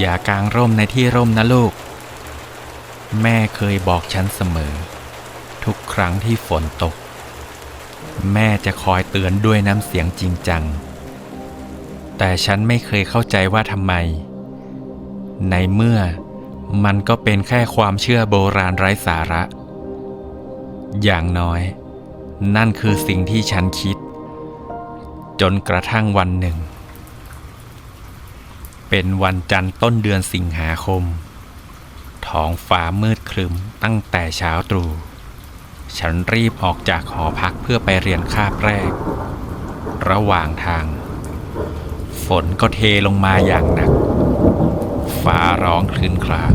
อย่ากางร่มในที่ร่มนะลูก แม่เคยบอกฉันเสมอ ทุกครั้งที่ฝนตก แม่จะคอยเตือนด้วยน้ำเสียงจริงจัง แต่ฉันไม่เคยเข้าใจว่าทำไม ในเมื่อมันก็เป็นแค่ความเชื่อโบราณไร้สาระ อย่างน้อย นั่นคือสิ่งที่ฉันคิด จนกระทั่งวันหนึ่ง เป็นวันจันทร์ต้นเดือนสิงหาคม ท้องฟ้ามืดครึมตั้งแต่เช้าตรู่ ฉันรีบออกจากหอพักเพื่อไปเรียนคาบแรก ระหว่างทาง ฝนก็เทลงมาอย่างหนัก ฟ้าร้องคลื่นคราง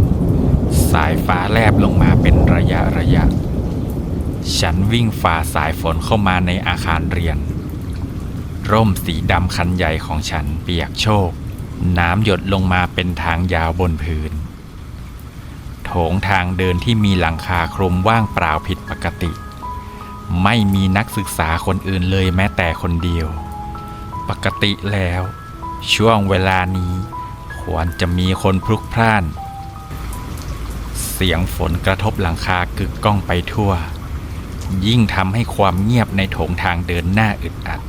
สายฟ้าแลบลงมาเป็นระยะระยะ ฉันวิ่งฝ่าสายฝนเข้ามาในอาคารเรียน ร่มสีดำคันใหญ่ของฉันเปียกโชก น้ำหยดลงมาเป็นทางยาวบนพื้น โถงทางเดินที่มีหลังคาคลุมว่างเปล่าผิดปกติ ไม่มีนักศึกษาคนอื่นเลยแม้แต่คนเดียว ปกติแล้ว ช่วงเวลานี้ ควรจะมีคนพลุกพล่าน เสียงฝนกระทบหลังคากึกก้องไปทั่ว ยิ่งทำให้ความเงียบในโถงทางเดินหน้าอึดอัด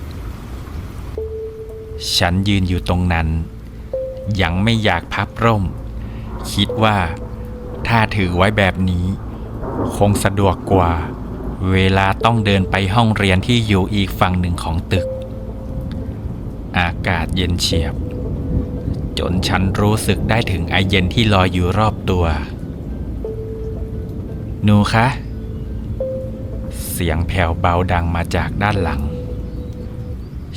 ฉันยืนอยู่ตรงนั้น ยังไม่อยากพับร่ม คิดว่า ถ้าถือไว้แบบนี้ คงสะดวกกว่า เวลาต้องเดินไปห้องเรียนที่อยู่อีกฝั่งหนึ่งของตึก อากาศเย็นเฉียบ จนฉันรู้สึกได้ถึงไอเย็นที่ลอยอยู่รอบตัว หนูคะ เสียงแผ่วเบาดังมาจากด้านหลัง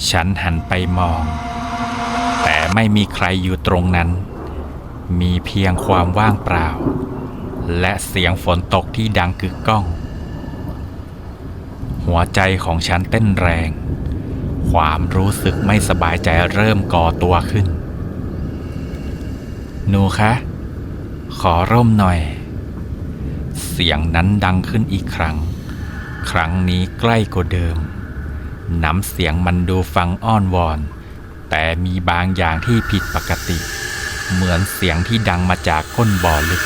ฉันหันไปมอง ไม่มีใครอยู่ตรงนั้น มีเพียงความว่างเปล่า และเสียงฝนตกที่ดังกึกก้อง หัวใจของฉันเต้นแรง ความรู้สึกไม่สบายใจเริ่มก่อตัวขึ้น หนูคะ ขอร่มหน่อย เสียงนั้นดังขึ้นอีกครั้ง ครั้งนี้ใกล้กว่าเดิม น้ำเสียงมันดูฟังอ้อนวอน แต่มีบางอย่างที่ผิดปกติ เหมือนเสียงที่ดังมาจากก้นบ่อลึก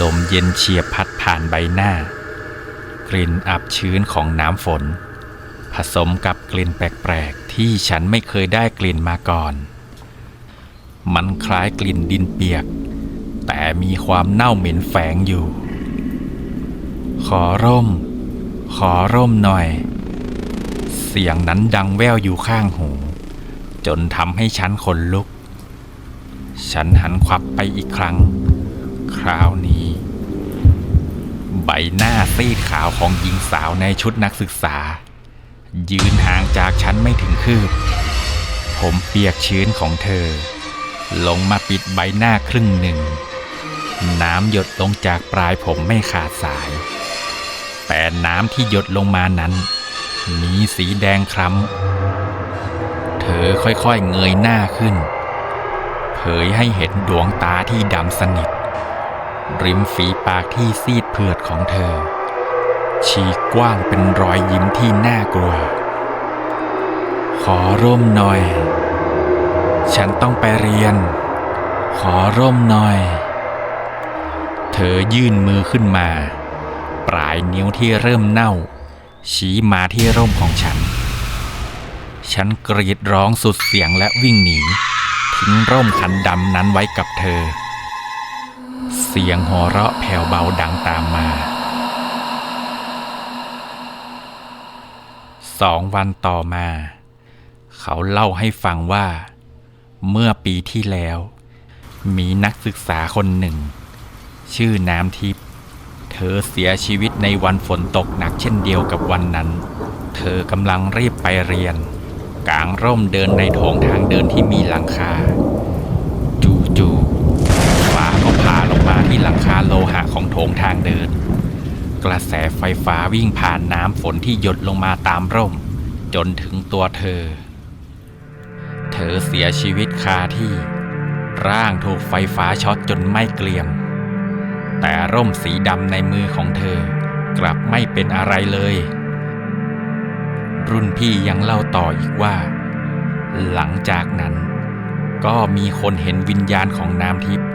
ลมเย็นเฉียบพัดผ่านใบหน้า กลิ่นอับชื้นของน้ำฝน ผสมกับกลิ่นแปลกๆ ที่ฉันไม่เคยได้กลิ่นมาก่อน มันคล้ายกลิ่นดินเปียก แต่มีความเน่าเหม็นแฝงอยู่ ขอร่ม ขอร่มหน่อย เสียงนั้นดังแว่วอยู่ข้างหู จนทำให้ฉันขนลุก ฉันหันขวับไปอีกครั้ง คราวนี้ ใบหน้าซีดขาวของหญิงสาวในชุดนักศึกษา ยืนห่างจากฉันไม่ถึงคืบ ผมเปียกชื้นของเธอ ลงมาปิดใบหน้าครึ่งหนึ่ง น้ำหยดลงจากปลายผมไม่ขาดสาย แต่น้ำที่หยดลงมานั้นมีสีแดงคล้ำ เธอค่อยๆเงยหน้าขึ้น เผยให้เห็นดวงตาที่ดำสนิท ริมฝีปากที่ซีดเผือดของเธอ ฉีกกว้างเป็นรอยยิ้มที่น่ากลัว ขอร่มหน่อย ฉันต้องไปเรียน ขอร่มหน่อย เธอยื่นมือขึ้นมา ปลายนิ้วที่เริ่มเน่า ชี้มาที่ร่มของฉัน ฉันกรีดร้องสุดเสียงและวิ่งหนี ทิ้งร่มคันดำนั้นไว้กับเธอ เสียงหัวเราะแผ่วเบาดังตามมา สองวันต่อมา เขาเล่าให้ฟังว่า เมื่อปีที่แล้ว มีนักศึกษาคนหนึ่ง ชื่อน้ำทิพย์เธอเสียชีวิตในวันฝนตกหนักเช่นเดียวกับวันนั้น เธอกำลังรีบไปเรียน กางร่มเดินในโถงทางเดินที่มีหลังคา จู่ๆฟ้าก็ผ่าลงมาที่หลังคาโลหะของโถงทางเดิน กระแสไฟฟ้าวิ่งผ่านน้ำฝนที่หยดลงมาตามร่ม จนถึงตัวเธอ เธอเสียชีวิตคาที่ ร่างถูกไฟฟ้าช็อตจนไม้เกลียม แต่ร่มสีดำในมือของเธอกลับไม่เป็นอะไรเลย รุ่นพี่ยังเล่าต่ออีกว่า หลังจากนั้น ก็มีคนเห็นวิญญาณของน้ำทิพย์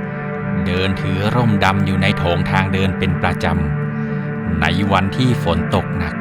เดินถือร่มดำอยู่ในโถงทางเดินเป็นประจำในวันที่ฝนตกหนัก